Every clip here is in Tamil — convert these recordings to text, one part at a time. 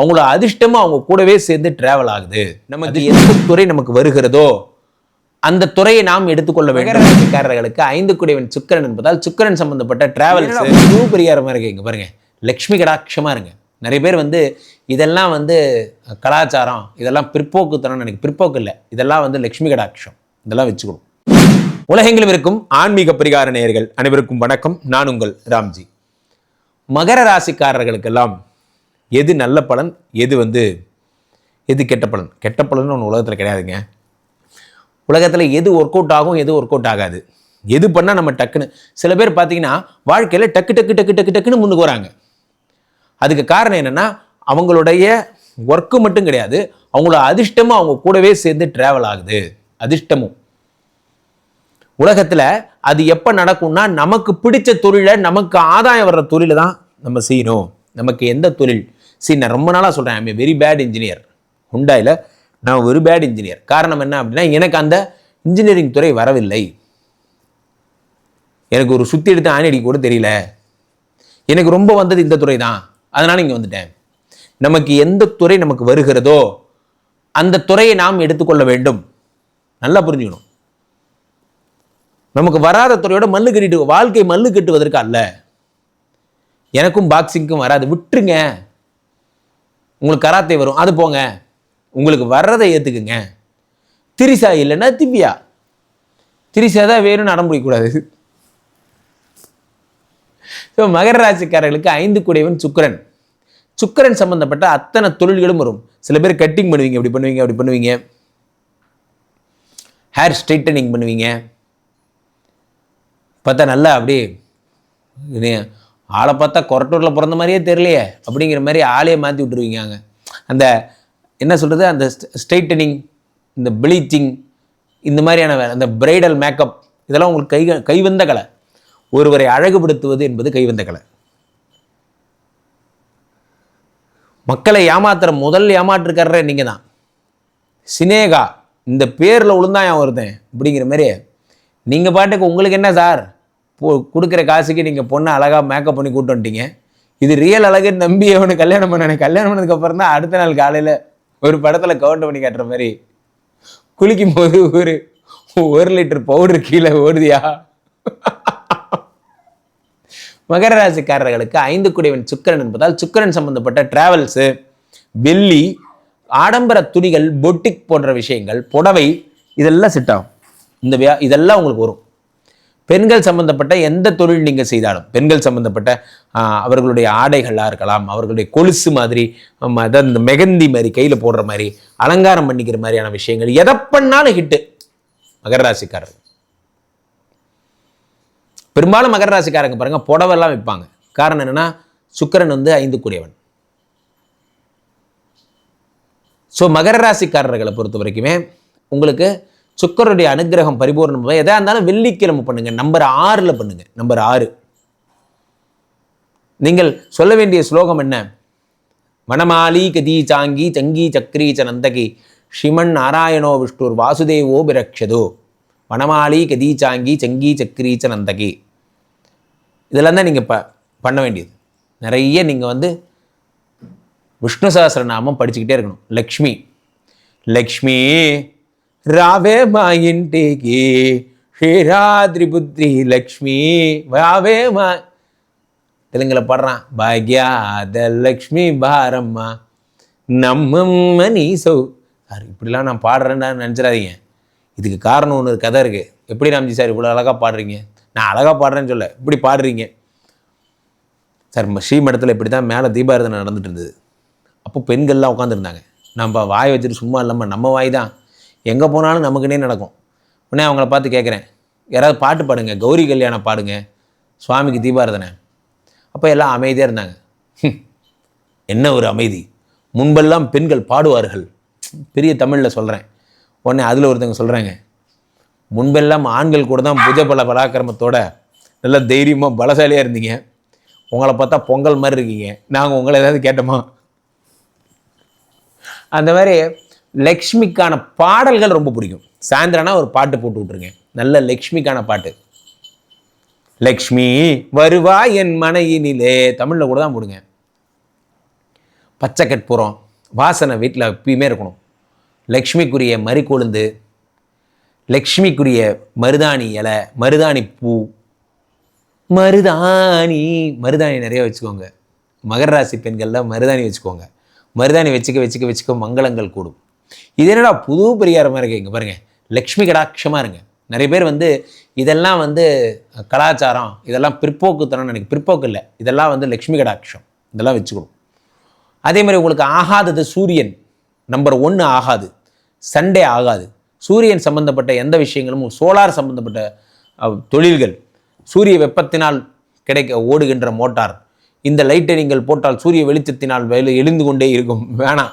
அவங்களோட அதிர்ஷ்டமும் அவங்க கூடவே சேர்ந்து டிராவல் ஆகுது. நமக்கு எந்த துறை நமக்கு வருகிறதோ அந்த துறையை நாம் எடுத்துக்கொள்ள வேண்டும். ராசிக்காரர்களுக்கு ஐந்து குடைவன் சுக்கிரன் என்பதால் சுக்கிரன் சம்பந்தப்பட்ட டிராவல்ஸ் முழு பெரியாரமா இருக்கு இங்க பாருங்க. லக்ஷ்மி கடாட்சமா இருங்க. நிறைய பேர் வந்து இதெல்லாம் வந்து கலாச்சாரம் இதெல்லாம் பிற்போக்குத்தனம் எனக்கு பிற்போக்கு இல்லை. இதெல்லாம் வந்து லக்ஷ்மி கடாட்சம். இதெல்லாம் வச்சுக்கணும். உலகெங்கிலும் இருக்கும் ஆன்மீக பரிகார நேயர்கள் அனைவருக்கும் வணக்கம். நான் உங்கள் ராம்ஜி. மகர ராசிக்காரர்களுக்கெல்லாம் எது நல்ல பலன் எது வந்து எது கெட்ட பலன்? கெட்ட பலன் ஒன்று உலகத்தில் கிடையாதுங்க. உலகத்தில் எது ஒர்க் அவுட் ஆகும் எது ஒர்க் அவுட் ஆகாது. எது பண்ணால் நம்ம டக்குன்னு சில பேர் பார்த்தீங்கன்னா வாழ்க்கையில் டக்கு டக்கு டக்கு டக்கு டக்குன்னு முன்னுக்கு வராங்க. அதுக்கு காரணம் என்னென்னா அவங்களுடைய ஒர்க்கு மட்டும் கிடையாது அவங்களோட அதிர்ஷ்டமும் அவங்க கூடவே சேர்ந்து ட்ராவல் ஆகுது. அதிர்ஷ்டமும். உலகத்தில் அது எப்போ நடக்கும்னா நமக்கு பிடிச்ச தொழிலை நமக்கு ஆதாயம் வர்ற தொழிலை தான் நம்ம செய்யணும். நமக்கு எந்த தொழில் சரி நான் ரொம்ப நாளாக சொல்கிறேன் ஐம் வெரி பேட் இன்ஜினியர் ஹுண்டாயில் நான் ஒரு பேட் இன்ஜினியர் காரணம் என்ன அப்படின்னா எனக்கு அந்த இன்ஜினியரிங் துறை வரவில்லை. எனக்கு ஒரு சுத்தி எடுத்து ஆணி அடிக்க கூட தெரியல. எனக்கு ரொம்ப வந்தது இந்த துறை தான். அதனால் இங்கே வந்துட்டேன். நமக்கு எந்த துறை நமக்கு வருகிறதோ அந்த துறையை நாம் எடுத்துக்கொள்ள வேண்டும். நல்லா புரிஞ்சுக்கணும். நமக்கு வராத துறையோட மல்லு கட்டிட்டு வாழ்க்கை மல்லு கட்டுவதற்கு அல்ல. எனக்கும் பாக்ஸிங்க்கும் வராது. விட்டுருங்க. உங்களுக்கு கராத்தே வரும். அது போங்க. உங்களுக்கு வர்றதை ஏற்றுக்குங்க திரிசா இல்லைன்னா திவ்யா. திரிசா தான் வேணும்னு அடம் பிடிக்கக்கூடாது. ஸோ மகர ராசிக்காரர்களுக்கு ஐந்து குடைவன் சுக்கரன். சுக்கிரன் சம்பந்தப்பட்ட அத்தனை தொழில்களும் வரும். சில பேர் கட்டிங் பண்ணுவீங்க இப்படி பண்ணுவீங்க அப்படி பண்ணுவீங்க. ஹேர் ஸ்ட்ரைட்டனிங் பண்ணுவீங்க. பார்த்தா நல்லா அப்படியே ஆளை பார்த்தா கொரட்டூரில் பிறந்த மாதிரியே தெரியலையே அப்படிங்கிற மாதிரி ஆளையே மாற்றி விட்டுருவீங்க அந்த என்ன சொல்கிறது அந்த ஸ்ட்ரைட்டனிங் இந்த ப்ளீச்சிங் இந்த மாதிரியான வேலை அந்த பிரைடல் மேக்கப் இதெல்லாம் உங்களுக்கு கை கைவந்த கலை. ஒருவரை அழகுபடுத்துவது என்பது கைவந்த கலை. மக்களை ஏமாத்துற முதல் ஏமாற்றுக்காரரே நீங்கள் தான். சினேகா இந்த பேரில் உளுந்தா என் ஒருத்தன் அப்படிங்கிற மாதிரி நீங்கள் பாட்டுக்கு உங்களுக்கு என்ன சார்? கொடுக்குற காசுக்கு நீங்கள் பொண்ணை அழகாக மேக்கப் பண்ணி கூட்டு வந்துட்டீங்க. இது ரியல் அழகு நம்பி அவனை கல்யாணம் பண்ண கல்யாணம் பண்ணதுக்கப்புறம் தான் அடுத்த நாள் காலையில் ஒரு படத்தில் கவுண்ட் பண்ணி காட்டுற மாதிரி குளிக்கும் போது ஒரு ஒரு லிட்டர் பவுடர் கீழே ஓடுதியா? மகர ராசிக்காரர்களுக்கு ஐந்து குடைவன் சுக்கிரன் என்பதால் சுக்கிரன் சம்பந்தப்பட்ட டிராவல்ஸு வெள்ளி ஆடம்பர துணிகள் பொட்டிக் போன்ற விஷயங்கள் புடவை இதெல்லாம் செட் ஆகும். இந்த வியா இதெல்லாம் உங்களுக்கு வரும். பெண்கள் சம்பந்தப்பட்ட எந்த தொழில் நீங்கள் செய்தாலும் பெண்கள் சம்பந்தப்பட்ட அவர்களுடைய ஆடைகளாக இருக்கலாம் அவர்களுடைய கொலுசு மாதிரி ஆம், அதான் இந்த மெகந்தி மாதிரி கையில் போடுற மாதிரி அலங்காரம் பண்ணிக்கிற மாதிரியான விஷயங்கள் எதை பண்ணாலும் ஹிட்டு மகர ராசிக்காரர்கள். பெரும்பாலும் மகர ராசிக்காரங்க பாருங்க புடவெல்லாம் விற்பாங்க. காரணம் என்னன்னா சுக்கிரன் வந்து ஐந்து கூடியவன் ஸோ மகர ராசிக்காரர்களை பொறுத்த வரைக்குமே உங்களுக்கு சுக்கருடைய அனுகிரகம் பரிபூர்ணம் எதாக இருந்தாலும் வெள்ளிக்கிழமை பண்ணுங்க. நம்பர் ஆறில் பண்ணுங்க. நம்பர் ஆறு. நீங்கள் சொல்ல வேண்டிய ஸ்லோகம் என்ன? வனமாலி கதி சாங்கி சங்கி சக்ரி நந்தகி ஸ்ரீமன் நாராயணோ விஷ்ணுர் வாசுதேவோ பிரக்ஷதோ. வனமாலி கதி சாங்கி சங்கி சக்ரீச்ச நந்தகி. இதெல்லாம் தான் நீங்கள் ப பண்ண வேண்டியது. நிறைய நீங்கள் வந்து விஷ்ணு சகசிரநாமம் படிச்சுக்கிட்டே இருக்கணும். லக்ஷ்மி. லக்ஷ்மி రావే మా ఇంటికి క్షీరాద్రి పుత్రి లక్ష్మి రావే మా தெலுங்குல பாடுறான் பாக்யாத லக்ஷ்மி பாரம்மா நம்மம்ம நீ சௌ சார் இப்படிலாம் நான் பாடுறேன்னு நினச்சிடாதீங்க இதுக்கு காரணம் ஒன்று கதை இருக்குது எப்படி ராம்ஜி சார் இவ்வளோ அழகாக பாடுறீங்க நான் அழகாக பாடுறேன்னு சொல்ல இப்படி பாடுறீங்க சார் நம்ம ஸ்ரீமடத்தில் இப்படி தான் மேலே தீபாரதனை நடந்துட்டு இருந்தது அப்போ பெண்கள்லாம் உட்காந்துருந்தாங்க நம்ம வாய் வச்சுட்டு சும்மா இல்லாமல் நம்ம வாய் தான் எங்கே போனாலும் நமக்குன்னே நடக்கும். உடனே அவங்கள பார்த்து கேட்குறேன் யாராவது பாட்டு பாடுங்க கௌரி கல்யாணம் பாடுங்க சுவாமிக்கு தீபாரதனை. அப்போ எல்லாம் அமைதியாக இருந்தாங்க. என்ன ஒரு அமைதி. முன்பெல்லாம் பெண்கள் பாடுவார்கள். பெரிய தமிழில் சொல்கிறேன் உடனே அதில் ஒருத்தவங்க சொல்கிறாங்க முன்பெல்லாம் ஆண்கள் கூட தான் புஜ பல பலாக்கிரமத்தோட நல்ல தைரியமாக பலசாலியாக இருந்தீங்க. உங்களை பார்த்தா பொங்கல் மாதிரி இருக்கீங்க. நாங்கள் உங்களை ஏதாவது கேட்டோமா? அந்த மாதிரி லக்ஷ்மிக்கான பாடல்கள் ரொம்ப பிடிக்கும். சாயந்தரம்னா ஒரு பாட்டு போட்டு விட்ருங்க நல்ல லக்ஷ்மிக்கான பாட்டு. லக்ஷ்மி வருவா என் மனையினிலே. தமிழில் கூட தான் போடுங்க. பச்சை கற்பூரம் வாசனை வீட்டில் எப்பயுமே இருக்கணும். லக்ஷ்மிக்குரிய மறிக்கொழுந்து லக்ஷ்மிக்குரிய மருதாணி இலை மருதாணி பூ மருதாணி மருதாணி நிறைய வச்சுக்கோங்க. மகர ராசி பெண்களில் மருதாணி வச்சுக்கோங்க. மருதாணி வச்சுக்க வச்சுக்க வச்சுக்க மங்களங்கள் கூடும். இது என்னடா புது பரிகாரமாக இருக்குது இங்கே பாருங்கள் லக்ஷ்மி கடாட்சமாக இருங்க. நிறைய பேர் வந்து இதெல்லாம் வந்து கலாச்சாரம் இதெல்லாம் பிற்போக்குத்தனம் எனக்கு பிற்போக்கு இல்லை. இதெல்லாம் வந்து லக்ஷ்மி கடாட்சம். இதெல்லாம் வச்சுக்கணும். அதே மாதிரி உங்களுக்கு ஆகாதது சூரியன். நம்பர் ஒன்று ஆகாது. சண்டே ஆகாது. சூரியன் சம்பந்தப்பட்ட எந்த விஷயங்களும் சோலார் சம்பந்தப்பட்ட தொழில்கள் சூரிய வெப்பத்தினால் கிடைக்க ஓடுகின்ற மோட்டார். இந்த லைட்டை நீங்கள் போட்டால் சூரிய வெளிச்சத்தினால் வெளி எழுந்து கொண்டே இருக்கும். வேணாம்.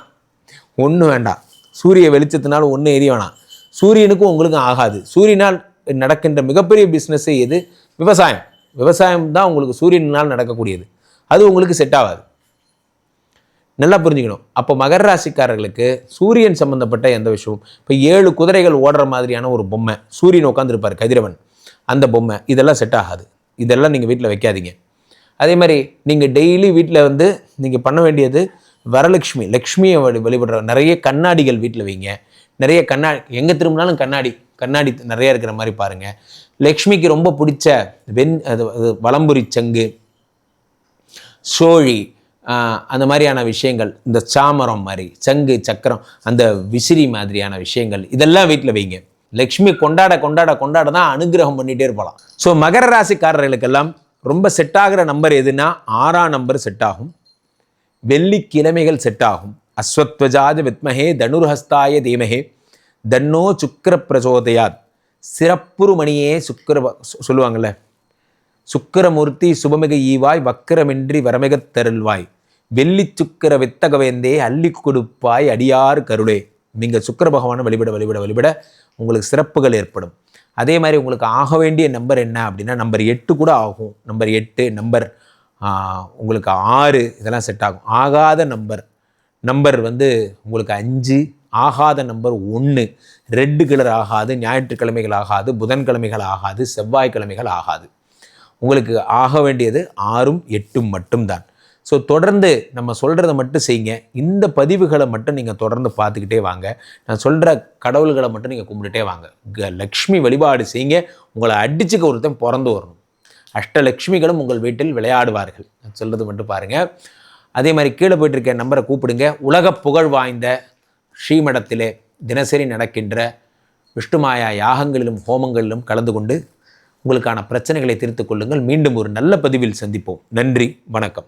ஒன்றும் வேண்டாம். சூரிய வெளிச்சத்தினால் ஒன்றும் எரிய வேணாம். சூரியனுக்கும் உங்களுக்கும் ஆகாது. சூரியனால் நடக்கின்ற மிகப்பெரிய பிஸ்னஸ்ஸே எது? விவசாயம். விவசாயம் தான் உங்களுக்கு சூரியனால் நடக்கக்கூடியது. அது உங்களுக்கு செட் ஆகாது. நல்லா புரிஞ்சுக்கணும். அப்போ மகர ராசிக்காரர்களுக்கு சூரியன் சம்மந்தப்பட்ட எந்த விஷயமும் இப்போ ஏழு குதிரைகள் ஓடுற மாதிரியான ஒரு பொம்மை சூரியன் உட்காந்துருப்பார் கதிரவன். அந்த பொம்மை இதெல்லாம் செட் ஆகாது. இதெல்லாம் நீங்கள் வீட்டில் வைக்காதீங்க. அதே மாதிரி நீங்கள் டெய்லி வீட்டில் வந்து நீங்கள் பண்ண வேண்டியது வரலட்சுமி லக்ஷ்மியை வழி வழிபடுற நிறைய கண்ணாடிகள் வீட்டில் வைங்க. நிறைய கண்ணாடி எங்கே திரும்பினாலும் கண்ணாடி கண்ணாடி நிறைய இருக்கிற மாதிரி பாருங்கள் லக்ஷ்மிக்கு ரொம்ப பிடிச்ச வெண் அது அது வலம்புரி சங்கு சோழி அந்த மாதிரியான விஷயங்கள் இந்த சாமரம் மாதிரி சங்கு சக்கரம் அந்த விசிறி மாதிரியான விஷயங்கள் இதெல்லாம் வீட்டில் வைங்க. லக்ஷ்மி கொண்டாட கொண்டாட கொண்டாட தான் அனுகிரகம் பண்ணிகிட்டே இருப்பலாம் ஸோ மகர ராசிக்காரர்களுக்கெல்லாம் ரொம்ப செட் ஆகிற நம்பர் எதுனா ஆறாம் நம்பர் செட் ஆகும். வெள்ளிக்கிழமைகள் செட் ஆகும் அஸ்வத்வஜாத வித்மஹே தனுர்ஹஸ்தாய தீமஹே. தன்னோ சுக்கர பிரச்சோதயாத் சிறப்புருமணியே சுக்கர சொல்லுவாங்கள்ல சுக்கிரமூர்த்தி சுபமிக ஈவாய் வக்கரமின்றி வரமிகத் தருள்வாய். வெள்ளி சுக்கிர வித்தகவேந்தே அள்ளி கொடுப்பாய் அடியார் கருளே. நீங்கள் சுக்கிர பகவானை வழிபட வழிபட வழிபட உங்களுக்கு சிறப்புகள் ஏற்படும். அதே மாதிரி உங்களுக்கு ஆக வேண்டிய நம்பர் என்ன அப்படின்னா நம்பர் எட்டு கூட ஆகும். நம்பர் எட்டு நம்பர் உங்களுக்கு ஆறு இதெல்லாம் செட் ஆகும். ஆகாத நம்பர் நம்பர் வந்து உங்களுக்கு அஞ்சு ஆகாத நம்பர் ஒன்று ரெட்டு கலர் ஆகாது ஞாயிற்றுக்கிழமைகள் ஆகாது புதன்கிழமைகள் ஆகாது செவ்வாய்க்கிழமைகள் ஆகாது. உங்களுக்கு ஆக வேண்டியது ஆறும் எட்டும் மட்டும்தான். ஸோ தொடர்ந்து நம்ம சொல்கிறத மட்டும் செய்யுங்க. இந்த பதிவுகளை மட்டும் நீங்கள் தொடர்ந்து பார்த்துக்கிட்டே வாங்க. நான் சொல்கிற கடவுள்களை மட்டும் நீங்கள் கும்பிட்டுட்டே வாங்க. லக்ஷ்மி வழிபாடு செய்யுங்க. உங்களை அடிச்சுக்க ஒருத்தன் பிறந்து வரணும். அஷ்டலக்ஷ்மிகளும் உங்கள் வீட்டில் விளையாடுவார்கள். நான் சொல்கிறது மட்டும் பாருங்கள் அதே மாதிரி கீழே போயிட்டு இருக்க நம்பரை கூப்பிடுங்க. உலக புகழ் வாய்ந்த ஸ்ரீமடத்திலே தினசரி நடக்கின்ற விஷ்ணுமாயா யாகங்களிலும் ஹோமங்களிலும் கலந்து கொண்டு உங்களுக்கான பிரச்சனைகளை தீர்த்து கொள்ளுங்கள். மீண்டும் ஒரு நல்ல பதிவில் சந்திப்போம். நன்றி வணக்கம்.